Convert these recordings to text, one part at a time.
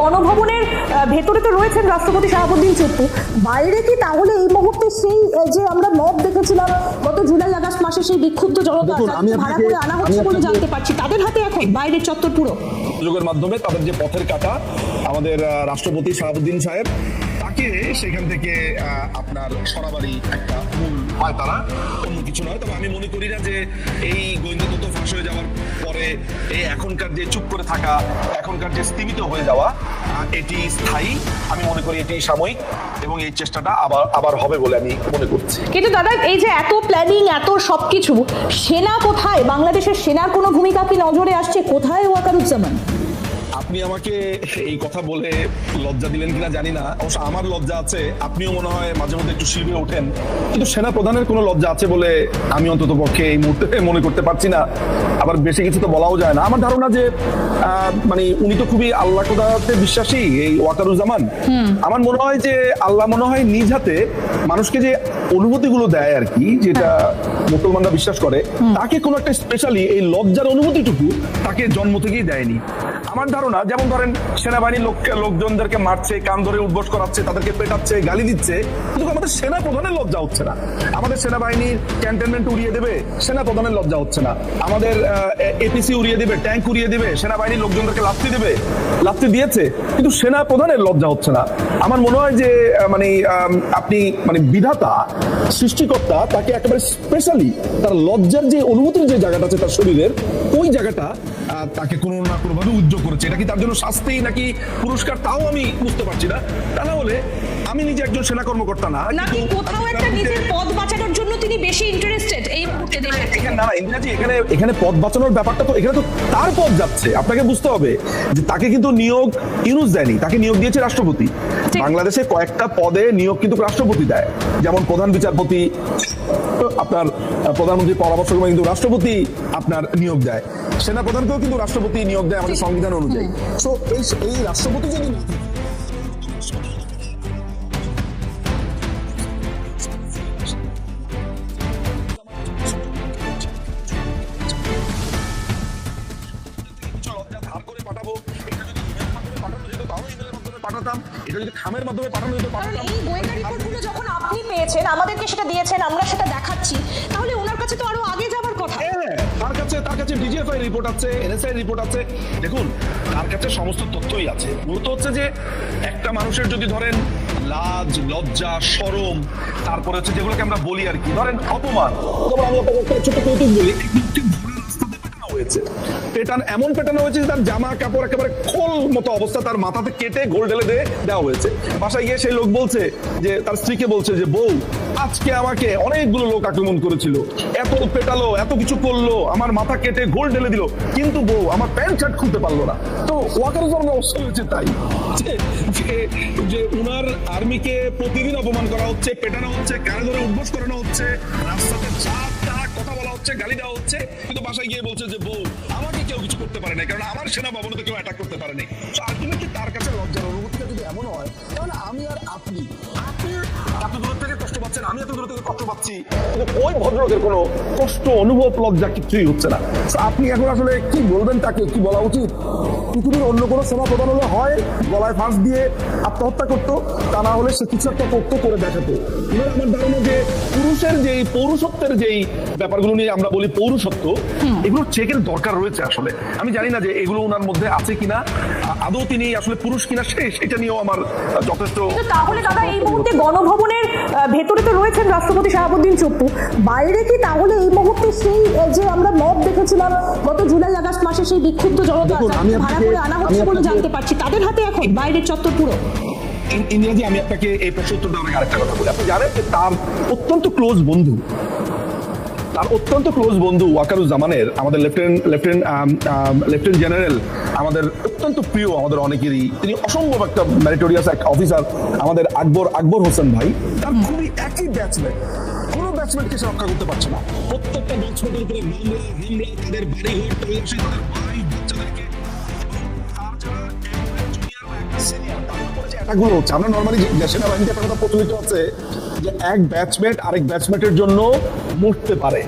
গণভবনের আহ, ভেতরে তো রয়েছেন রাষ্ট্রপতি শাহাবুদ্দিন চুপ্পু। বাইরে কি তাহলে এই মুহূর্তে সেই যে আমরা মব দেখেছিলাম গত জুলাই আগস্ট মাসে সেই বিক্ষুব্ধ জনতা ভাড়া করে আনা হচ্ছে বলে জানতে পারছি। তাদের হাতে এখন বাইরের চত্বর পুরো। যোগের মাধ্যমে তাদের যে পথের কাটা আমাদের রাষ্ট্রপতি শাহাবুদ্দিন সাহেব তাকে সেখান থেকে আপনার সরাবারি একটা মূল হয় তারা। অন্য কিছু নয়, তবে আমি মনে করি না যে এই গোয়েন্দা তথ্য ফাঁস হয়ে যাওয়ার পরে এই এখনকার যে চুপ করে থাকা, এখনকার যে স্থিমিত হয়ে যাওয়া এটি স্থায়ী। আমি মনে করি এটি সাময়িক এবং এই চেষ্টাটা আবার আবার হবে বলে আমি মনে করছি। কিন্তু দাদা, এই যে এত প্ল্যানিং এত সবকিছু, সেনা কোথায়? বাংলাদেশের সেনার কোনো ভূমিকা কি নজরে আসছে? কোথায় ওয়াকারুজ্জামান? আপনি আমাকে এই কথা বলে লজ্জা দিলেন কিনা জানি না। অবশ্য আমার লজ্জা আছে আপনিও মনে হয় মাঝে মধ্যে একটু শিবে ওঠেন। কিন্তু সেনা প্রধানের কোনো লজ্জা আছে বলে আমি অন্তত পক্ষে এই মুহূর্তে মনে করতে পারছি না। আবার বেশি কিছু তো বলাও যায় না। আমার ধারণা যে মানে উনি তো খুবই আল্লাহ খোদাতে বিশ্বাসী এই ওয়াকারুজ্জামান। আমার মনে হয় যে আল্লাহ মনে হয় নিজ হাতে মানুষকে যে অনুভূতিগুলো দেয় আর কি যেটা মুসলমানরা বিশ্বাস করে তাকে কোনো একটা স্পেশালি এই লজ্জার অনুভূতিটুকু তাকে জন্ম থেকেই দেয়নি। আমার ধারণা যেমন ধরেন সেনাবাহিনীর লোক লোকজনদেরকে মারছে, কান ধরে উদ্বোস করাচ্ছে, তাদেরকে পেটাচ্ছে, গালি দিচ্ছে। কিন্তু আমাদের সেনা প্রধানের লজ্জা হচ্ছে না। আমাদের সেনাবাহিনীর ক্যান্টনমেন্ট উড়িয়ে দেবে সেনা প্রধানের লজ্জা হচ্ছে না। আমাদের এপিসি উড়িয়ে দেবে, ট্যাঙ্ক উড়িয়ে দেবে, সেনাবাহিনীর লোকজনদেরকে লাফতি দেবে লাফতি দিয়েছে, কিন্তু সেনা প্রধানের লজ্জা হচ্ছে না। আমার মনে হয় যে মানে আপনি মানে বিধাতা, সৃষ্টিকর্তা, তাকে একেবারে স্পেশালি তার লজ্জার যে অনুভূতির যে জায়গাটা আছে তার শরীরের, ওই জায়গাটা তাকে কোনো না কোনো ভাবে উদ্যোগ করেছে। এটা কি তার জন্য শাস্তি নাকি পুরস্কার? তাও আমি বুঝতে পারছি না। তা না হলে আমি নিজে একজন সেনা কর্মকর্তা না নাকি কোথাও একটা নিজের পদ বাঁচানোর তিনি বেশি ইন্টারেস্টেড এই মুহূর্তে এখানে না না, ইন্দিরাজি এখানে এখানে পদ বাঁচানোর ব্যাপারটা তো এখানে তো তার পদ যাচ্ছে। আপনাকে বুঝতে হবে যে তাকে কিন্তু নিয়োগ ইউনুস দেয়নি। তাকে নিয়োগ দিয়েছে রাষ্ট্রপতি। বাংলাদেশে কয়েকটা পদে নিয়োগ কিন্তু রাষ্ট্রপতি দেয়। যেমন প্রধান বিচারপতি আপনার আহ, প্রধানমন্ত্রীর পরামর্শক্রমে কিন্তু রাষ্ট্রপতি আপনার নিয়োগ দেয়। সেনা প্রধানকেও কিন্তু রাষ্ট্রপতি নিয়োগ দেয় আমাদের সংবিধান অনুযায়ী। এই রাষ্ট্রপতি যদি না এটা যদি খামের মাধ্যমে পাঠানো যেত এই গোয়েন্দা রিপোর্টগুলো যখন আপনি পেয়েছেন আমাদেরকে সেটা দিয়েছেন আমরা সেটা দেখাচ্ছি তাহলে ওনার কাছে তো আরও আগে যাবার কথা। তার কাছে তার কাছে ডিজিএফআই রিপোর্ট আছে এনএসআই রিপোর্ট আছে। দেখুন তার কাছে সমস্ত তথ্যই আছে। মূলত হচ্ছে যে একটা মানুষের যদি ধরেন লাজ লজ্জা শরম তারপরে হচ্ছে যেগুলোকে আমরা বলি আর কি ধরেন অপমান। যেমন আমি আপনাকে একটা ছোট কৌতুক বলি পেটান এমন পেটানো হয়েছে তার জামা কাপড় একেবারে খোল মতো অবস্থা, তার মাথাতে কেটে গোল ঢেলে দিয়ে দেওয়া হয়েছে। বাসায় গিয়ে সেই লোক বলছে যে, তার স্ত্রীকে বলছে যে, বউ, আজকে আমাকে অনেকগুলো লোক আক্রমণ করেছিল। এত পেটালো, এত কিছু করল, আমার মাথা কেটে গোল ঢেলে দিল। কিন্তু বউ, আমার প্যান্ট শার্ট খুলতে পারল না। তো ওয়াকার অবস্থা হয়েছে তাই। যে উনার আর্মিকে প্রতিদিন অপমান করা হচ্ছে, পেটানো হচ্ছে, কানে ধরে উদ্বোস করানো হচ্ছে, রাস্তাতে কথা বলা হচ্ছে, গালি দেওয়া হচ্ছে। কিন্তু বাসায় গিয়ে বলছে যে, বউ করতে পারে না কারণ আমার সেনা ভবনে তো কেউ অ্যাটাক করতে তো আলটিমেটলি তার কাছে লজ্জার অনুভূতিটা যদি এমন হয়, তাহলে আমি আর পাচ্ছেন আমি এত দূর থেকে কষ্ট পাচ্ছি। ওই ভদ্রলোকের কোনো কষ্ট অনুভব লজ্জা কিছুই হচ্ছে না। আপনি এখন আসলে কি বলবেন তাকে? কি বলা উচিত? পৃথিবীর অন্য কোনো সেনা প্রধান হলে হয় গলায় ফাঁস দিয়ে আত্মহত্যা করতো তা না হলে সে কিছু একটা করতো করে দেখাতো। এবার আমার ধারণা যে পুরুষের যেই পৌরুষত্বের যেই ব্যাপারগুলো নিয়ে আমরা বলি পৌরুষত্ব এগুলো চেকের দরকার রয়েছে আসলে। আমি জানি না যে এগুলো ওনার মধ্যে আছে কিনা আদৌ তিনি আসলে পুরুষ কিনা সেটা নিয়েও আমার যথেষ্ট তাহলে দাদা এই মুহূর্তে গণভবনের ভেতরে তো রয়েছেন রাষ্ট্রপতি শাহাবুদ্দিন চপ্পু। বাইরে কি তাহলে এই মুহূর্তে সেই যে আমরা মব দেখেছিলাম গত জুলাই আগস্ট মাসে সেই বিক্ষুব্ধ জনতা ভাড়া করে আনা হচ্ছে বলে জানতে পারছি। তাদের হাতে এখন বাইরের চত্বর পুরো। ইন- ইংরেজি আমি আপনাকে এই প্রশ্ন উত্তর দেওয়ার আরেকটা কথা বলি। আপনি জানেন যে তার অত্যন্ত ক্লোজ বন্ধু তার অত্যন্ত ক্লোজ বন্ধু ওয়াকারুজ্জামানের, আমাদের লেফটেন্যান্ট লেফটেন্যান্ট লেফটেন্যান্ট জেনারেল আমাদের অত্যন্ত প্রিয় আমাদের অনেকেরই। তিনি অসম্ভব একটা ম্যারিটোরিয়াস এক অফিসার আমাদের আকবর আকবর হোসেন ভাই। তার খুবই একই ব্যাটসম্যান কোনো ব্যাটসম্যানকে সে রক্ষা করতে পারছে না। প্রত্যেকটা ব্যাটসম্যানের উপরে মামলা হামলা, তাদের তাদের বাচ্চাদেরকে অ্যাটাকগুলো হচ্ছে আমরা নর্মালি সেনাবাহিনীতে একটা কথা প্রচলিত আছে যে এক ব্যাচমেট আরেক ব্যাচমেটের জন্য মরতে পারে।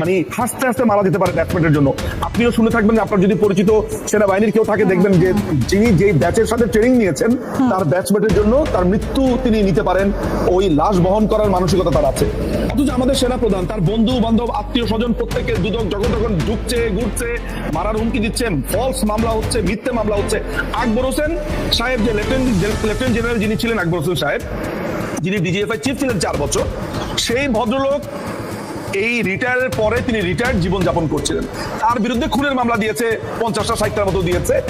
মানে হাসতে হাসতে মারা যেতে পারে ব্যাটসম্যানের জন্য। আপনিও শুনে থাকবেন যে আপনার যদি পরিচিত সেনাবাহিনীর কেউ থাকে, দেখবেন যে যিনি যেই ব্যাচের সাথে ট্রেনিং নিয়েছেন, তার ব্যাটসম্যানের জন্য তার মৃত্যু তিনি নিতে পারেন। ওই লাশ বহন করার মানসিকতা তার আছে। অথচ আমাদের সেনা প্রধান তার বন্ধু, বান্ধব, আত্মীয় স্বজন প্রত্যেকে দুদক যখন তখন ঢুকছে, ঘুরছে, মারার হুমকি দিচ্ছেন ফলস মামলা হচ্ছে, মিথ্যে মামলা হচ্ছে। আকবর হোসেন সাহেব যে লেফটেন্যান্ট জেনারেল যিনি ছিলেন, আকবর হোসেন সাহেব, যিনি ডিজিএফআই চিফ ছিলেন চার বছর, সেই ভদ্রলোক এই রিটায়ারের পরে তিনি রিটায়ার্ড জীবন যাপন করছিলেন। তার বিরুদ্ধে খুনের মামলা দিয়েছে, পঞ্চাশটা ষাটটার মতো দিয়েছে।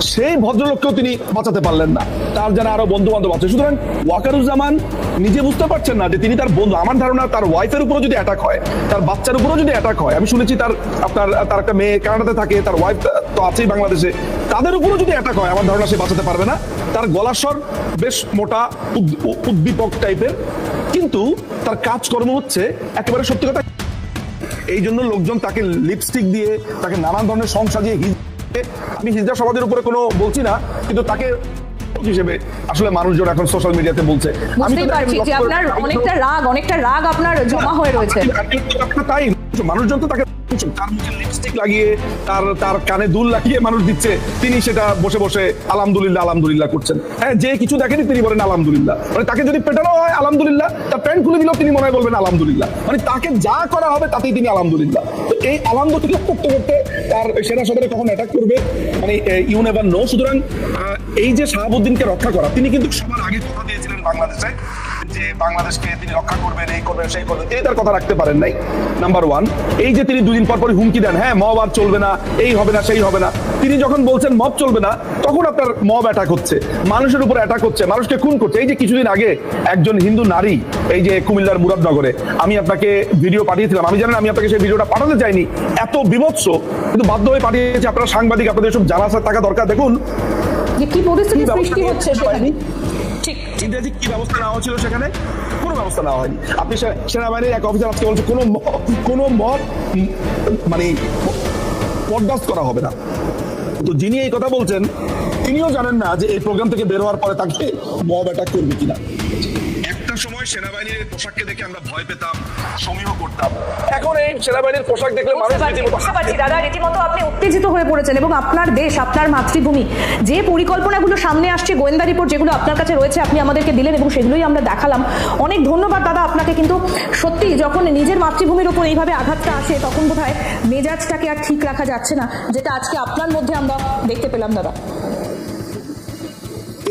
সেই ভদ্রলোককেও তিনি বাঁচাতে পারলেন না। তার যারা আরও বন্ধু বান্ধব আছে, সুতরাং ওয়াকারুজ্জামান নিজে বুঝতে পারছেন না যে তিনি তার বন্ধু। আমার ধারণা, তার ওয়াইফের উপরও যদি অ্যাটাক হয়, তার বাচ্চার উপরও যদি অ্যাটাক হয়, আমি শুনেছি তার, আপনার, তার একটা মেয়ে কানাডাতে থাকে, তার ওয়াইফ তো আছেই বাংলাদেশে, তাদের উপরও যদি অ্যাটাক হয়, আমার ধারণা সে বাঁচাতে পারবে না। তার গলার স্বর বেশ মোটা, উদ- উদ্দীপক টাইপের কিন্তু তার কাজকর্ম হচ্ছে একেবারে সত্যি কথা। এই জন্য লোকজন তাকে লিপস্টিক দিয়ে তাকে নানান ধরনের সংসার দিয়ে আমি হিজরা সমাজের উপরে কোনো বলছি না কিন্তু তাকে হিসেবে আসলে মানুষজন এখন সোশ্যাল মিডিয়াতে বলছে। আমি আপনার অনেকটা রাগ অনেকটা রাগ আপনার জমা হয়ে রয়েছে। ব্যাপারটা তাই মানুষজন তো তাকে তার মুখে লিপস্টিক লাগিয়ে, তার তার কানে দুল লাগিয়ে মানুষ দিচ্ছে। তিনি সেটা বসে বসে আলহামদুলিল্লাহ আলহামদুলিল্লাহ করছেন। হ্যাঁ যে কিছু দেখেনি তিনি বলেন আলহামদুলিল্লাহ। মানে তাকে যদি পেটানো হয়, আলহামদুলিল্লাহ। তার প্যান্ট খুলে দিলেও তিনি মনে হয় বলবেন আলহামদুলিল্লাহ। মানে তাকে যা করা হবে, তাতেই তিনি আলহামদুলিল্লাহ। তো এই আলহামদুলিল্লাহ করতে করতে তার সেনা সদরে কখন অ্যাটাক করবে? মানে ইউ নেভার নো সুতরাং এই যে শাহাবুদ্দিনকে রক্ষা করা, তিনি কিন্তু সবার আগে কথা দিয়েছিলেন বাংলাদেশে। যে বাংলাদেশকে তিনি রক্ষা করবেন এই করবেন সেই করবেন তিনি তার কথা রাখতে পারেন নাই। নাম্বার ওয়ান এই যে তিনি দুদিন পর পর হুমকি দেন হ্যাঁ মব আর চলবে না এই হবে না সেই হবে না। তিনি যখন বলছেন মব চলবে না তখন আপনার মব অ্যাটাক হচ্ছে মানুষের উপর অ্যাটাক হচ্ছে মানুষকে খুন করছে। এই যে কিছুদিন আগে একজন হিন্দু নারী এই যে কুমিল্লার মুরাদনগরে আমি আপনাকে ভিডিও পাঠিয়েছিলাম আমি জানেন আমি আপনাকে সেই ভিডিওটা পাঠাতে চাইনি। এত বিভৎস কিন্তু বাধ্য হয়ে পাঠিয়েছি আপনারা সাংবাদিক আপনাদের সব জানা থাকা দরকার। দেখুন যে কি পরিস্থিতি সৃষ্টি হচ্ছে সেখানে? ঠিক ইংরেজি কি ব্যবস্থা নেওয়া হয়েছিল সেখানে? কোনো ব্যবস্থা নেওয়া হয়নি। আপনি সেনাবাহিনীর এক অফিসার আজকে বলছে, কোনো কোনো মত মানে বরদাস্ত করা হবে না। তো যিনি এই কথা বলছেন, তিনিও জানেন না যে এই প্রোগ্রাম থেকে বের হওয়ার পরে তাকে মব অ্যাটাক করবে কিনা। সময় সেনাবাহিনীর পোশাককে দেখে আমরা ভয় পেতাম সমীহ করতাম। এখন এই সেনাবাহিনীর পোশাক দেখলে মানুষ দাদা রীতিমতো আপনি উত্তেজিত হয়ে পড়েছেন এবং আপনার দেশ আপনার মাতৃভূমি যে পরিকল্পনাগুলো সামনে আসছে গোয়েন্দা রিপোর্ট যেগুলো আপনার কাছে রয়েছে আপনি আমাদেরকে দিলেন এবং সেগুলোই আমরা দেখালাম। অনেক ধন্যবাদ দাদা আপনাকে কিন্তু সত্যি যখন নিজের মাতৃভূমির উপর এইভাবে আঘাতটা আসে তখন বোধহয় মেজাজটাকে আর ঠিক রাখা যাচ্ছে না যেটা আজকে আপনার মধ্যে আমরা দেখতে পেলাম দাদা।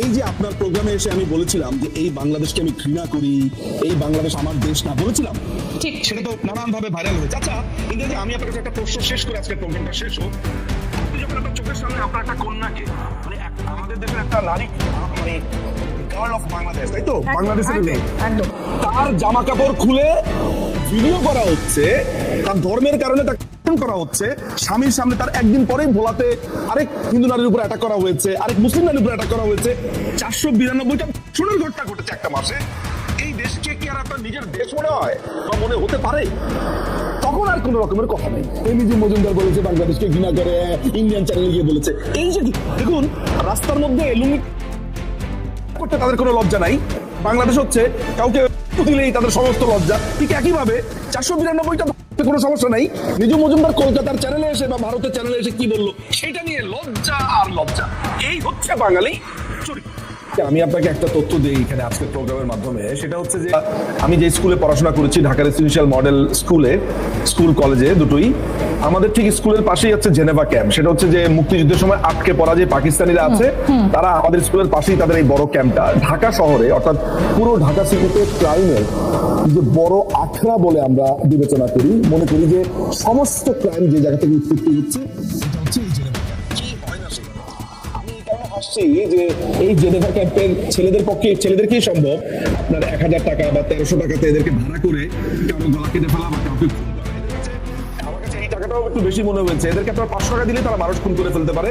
এই যে আপনার প্রোগ্রামে এসে আমি বলেছিলাম যে এই বাংলাদেশকে আমি ঘৃণা করি এই বাংলাদেশ আমার দেশ না বলেছিলাম। ঠিক। সেটা তো নানান ভাবে ভাইরাল হয়েছে। আচ্ছা ইংরেজি আমি আপনার কাছে একটা প্রশ্ন শেষ করে আজকে প্রোগ্রামটা শেষ হোক। আপনি যখন আপনার চোখের সামনে আপনার একটা কন্যাকে মানে আমাদের দেশের একটা নারী মানে গার্ল অফ বাংলাদেশ তাই তো? বাংলাদেশের মেয়ে। তার জামা কাপড় খুলে ভিডিও করা হচ্ছে তার ধর্মের কারণে তাকে করা হচ্ছে, স্বামীর সামনে তার একদিন পরেই ভোলাতে আরেক হিন্দু নারীর উপর অ্যাটাক করা হয়েছে, আরেক মুসলিম নারীর উপর অ্যাটাক করা হয়েছে। চারশো বিরানব্বইটা সোনার ঘটনা ঘটেছে একটা মাসে। এই দেশকে কি আর আপনার নিজের দেশ মনে হয়? বা মনে হতে পারে? তখন আর কোনো রকমের কথা নেই। মজুমদার বলেছে, বাংলাদেশকে ঘৃণা করে, ইন্ডিয়ান চ্যানেলে গিয়ে বলেছে। এই যে দেখুন রাস্তার মধ্যে লুঙ্গি করতে তাদের কোনো লজ্জা নাই। বাংলাদেশ হচ্ছে কাউকে দিলেই তাদের সমস্ত লজ্জা। ঠিক একইভাবে চারশো বিরানব্বইটা কোনো সমস্যা নাই। নিজু মজুমদার কলকাতার চ্যানেলে এসে বা ভারতের চ্যানেলে এসে কি বলল? সেটা নিয়ে লজ্জা আর লজ্জা। এই হচ্ছে বাঙালি চরিত্র। আমি আপনাকে একটা তথ্য দিই এখানে আজকের প্রোগ্রামের মাধ্যমে। সেটা হচ্ছে যে আমি যে স্কুলে পড়াশোনা করেছি ঢাকা রেসিডেন্সিয়াল মডেল স্কুলে স্কুল কলেজে দুটোই আমাদের ঠিক স্কুলের পাশেই হচ্ছে জেনেভা ক্যাম্প। সেটা হচ্ছে যে মুক্তিযুদ্ধের সময় আটকে পড়া যে পাকিস্তানিরা আছে তারা আমাদের স্কুলের পাশেই তাদের এই বড় ক্যাম্পটা। ঢাকা শহরে অর্থাৎ পুরো ঢাকা সিটিতে ক্রাইমের যে বড় আখড়া বলে আমরা বিবেচনা করি মনে করি যে সমস্ত ক্রাইম যে জায়গা থেকে উৎপত্তি হচ্ছে হাসছি যে এই জেনেভা ক্যাম্পের ছেলেদের পক্ষে ছেলেদেরকেই সম্ভব আপনার এক হাজার টাকা বা তেরোশো টাকাতে এদেরকে ভাড়া করে কারও গলা কেটে ফেলা বা কাউকে টাকাটাও একটু বেশি মনে হয়েছে। এদেরকে আপনার পাঁচশো টাকা দিলে তারা মানুষ খুন করে ফেলতে পারে।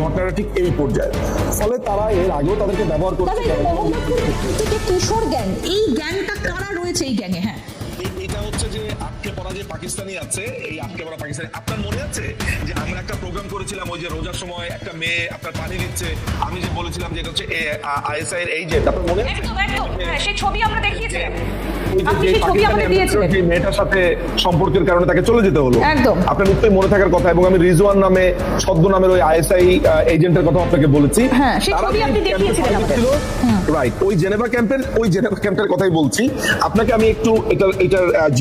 ঘটনাটা ঠিক এই পর্যায়ে। ফলে তারা এর আগেও তাদেরকে ব্যবহার এই মোহাম্মদপুর কিশোর গ্যাং এই গ্যাংটা কারা রয়েছে এই গ্যাংয়ে হ্যাঁ। হচ্ছে যে আটকে পড়া যে পাকিস্তানি আছে এই আটকে পড়া পাকিস্তানি আপনার মনে আছে যে আমরা একটা প্রোগ্রাম করেছিলাম ওই যে রোজার সময় একটা মেয়ে আপনার পানি আমি যে বলেছিলাম যে এটা হচ্ছে আইএসআই এর আপনার মনে আছে? হ্যাঁ সেই ছবি আমরা দেখিয়েছিলাম। আপনি সেই ছবি আমাদের দিয়েছিলেন। যে মেয়েটার সাথে সম্পর্কের কারণে তাকে চলে যেতে হলো। একদম। আপনার নিশ্চয়ই মনে থাকার কথা এবং আমি রিজওয়ান নামে ছদ্ম নামের ওই আইএসআই এজেন্টের কথা আপনাকে বলেছি। হ্যাঁ, সেই ছবি আপনি দেখিয়েছিলেন আমাদের। রাইট ওই জেনেভা ক্যাম্পের ওই জেনেভা ক্যাম্পের কথাই বলছি। আপনাকে আমি একটু এটার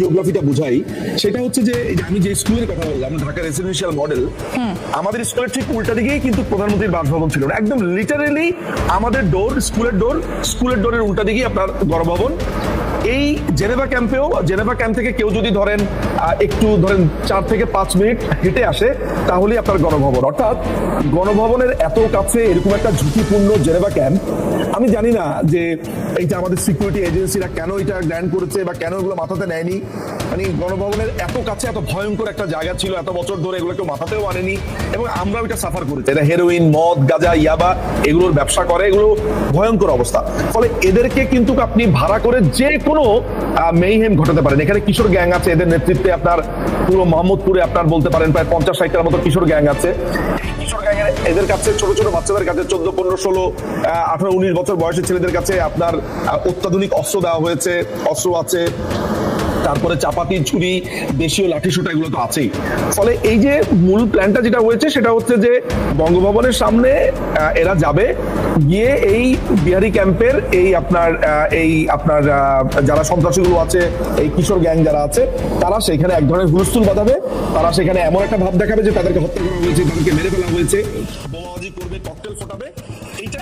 জিওগ্রাফিটা বুঝাই সেটা হচ্ছে যে আমি যে স্কুলের কথা বললাম ঢাকা রেসিডেন্সিয়াল মডেল আমাদের স্কুলের ঠিক উল্টা দিকেই কিন্তু প্রধানমন্ত্রীর বাসভবন ছিল একদম লিটারেলি আমাদের ডোর স্কুলের ডোর স্কুলের ডোরের উল্টা দিকেই আপনার গণভবন। এই জেনেভা ক্যাম্পেও জেনেভা ক্যাম্প থেকে কেউ যদি ধরেন একটু ধরেন চার থেকে পাঁচ মিনিট হেঁটে আসে তাহলেই আপনার গণভবন। অর্থাৎ গণভবনের এত কাছে এরকম একটা ঝুঁকিপূর্ণ জেনেভা ক্যাম্প আমি জানি না যে এইটা আমাদের সিকিউরিটি এজেন্সিরা কেন এটা গ্র্যান্ড করেছে বা কেন এগুলো মাথাতে নেয়নি। মানে গণভবনের এত কাছে এত ভয়ঙ্কর একটা জায়গা ছিল, এত বছর ধরে এগুলো কেউ মাথাতেও আনেনি এবং আমরা এটা সাফার করেছি। এটা হেরোইন মদ, গাঁজা, ইয়াবা, এগুলোর ব্যবসা করে, এগুলো ভয়ঙ্কর অবস্থা। ফলে এদেরকে কিন্তু আপনি ভাড়া করে যে কোনো মেইহেম ঘটাতে পারেন। এখানে কিশোর গ্যাং আছে, এদের নেতৃত্বে আপনার পুরো মোহাম্মদপুরে আপনার বলতে পারেন, প্রায় পঞ্চাশ ষাটটার মতো কিশোর গ্যাং আছে। এদের কাছে ছোট ছোট বাচ্চাদের কাছে চোদ্দ, পনেরো, ষোলো আঠারো, উনিশ বছর বয়সের ছেলেদের কাছে আপনার অত্যাধুনিক অস্ত্র দেওয়া হয়েছে, অস্ত্র আছে তারপরে চাপাতি ছুরি দেশীয় লাঠিসোঁটা এগুলো তো আছেই। ফলে এই যে মূল প্ল্যানটা যেটা হয়েছে, সেটা হচ্ছে যে বঙ্গভবনের সামনে এরা যাবে। গিয়ে এই বিহারি ক্যাম্পের এই আপনার এই আপনার যারা সন্ত্রাসীগুলো আছে, এই কিশোর গ্যাং যারা আছে, তারা সেখানে এক ধরনের হুলস্থুল বাঁধাবে। তারা সেখানে এমন একটা ভাব দেখাবে যে তাদেরকে হত্যা করা হয়েছে, তাদেরকে মেরে ফেলা হয়েছে, বোমাবাজি করবে ককটেল ফোটাবে। এইটা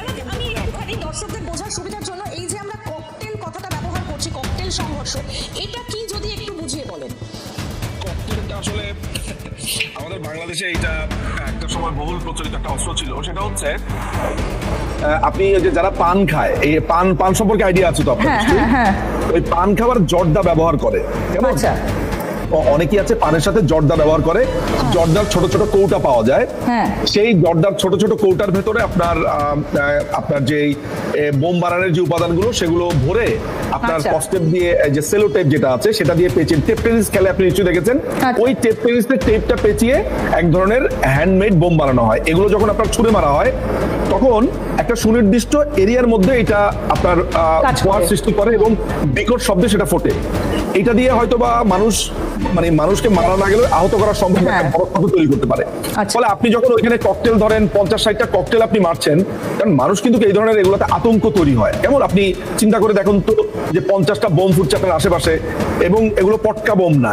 দর্শকদের বোঝার সুবিধার জন্য এই যে আমরা ককটেল সংঘর্ষ। এটা কি যদি একটু বুঝিয়ে বলেন? আসলে আমাদের বাংলাদেশে এটা একটা সময় বহুল প্রচলিত একটা অস্ত্র ছিল। সেটা হচ্ছে আহ, আপনি ওই যে যারা পান খায় এই পান পান সম্পর্কে আইডিয়া আছে তো আপনার হ্যাঁ, হ্যাঁ, হ্যাঁ। ওই পান খাবার জর্দা ব্যবহার করে। কেমন? আচ্ছা। অনেকেই আছে পানের সাথে জর্দা ব্যবহার করে জর্দার ছোট ছোট কৌটা পাওয়া যায় হ্যাঁ। সেই জর্দার ছোট ছোট কৌটার ভেতরে আপনার আপনার যে বোম বানানোর যে উপাদানগুলো সেগুলো ভরে আপনার আচ্ছা। কস্টেপ দিয়ে যে সেলো টেপ যেটা আছে সেটা দিয়ে পেঁচিয়ে টেপ টেনিস খেলে আপনি নিশ্চয়ই দেখেছেন আচ্ছা। ওই টেপ টেনিসের টেপটা পেঁচিয়ে এক ধরনের হ্যান্ডমেড বোম বানানো হয় এগুলো যখন আপনার ছুঁড়ে মারা হয় তখন একটা সুনির্দিষ্ট এরিয়ার মধ্যে এটা আপনার। সৃষ্টি করে এবং বিকট শব্দে সেটা ফোটে এটা দিয়ে হয়তো বা মানুষ মানে মানুষকে মারা না গেলে আহত করার সম্ভব একটা হ্যাঁ। বড় ক্ষত তৈরি করতে পারে আচ্ছা। ফলে আপনি যখন ওইখানে ককটেল ধরেন পঞ্চাশ ষাটটা ককটেল আপনি মারছেন কারণ মানুষ কিন্তু এই ধরনের এগুলোতে আতঙ্ক তৈরি হয় কেমন আপনি চিন্তা করে দেখুন তো যে পঞ্চাশটা বোম ফুটছে আপনার আশেপাশে এবং এগুলো পটকা বোম না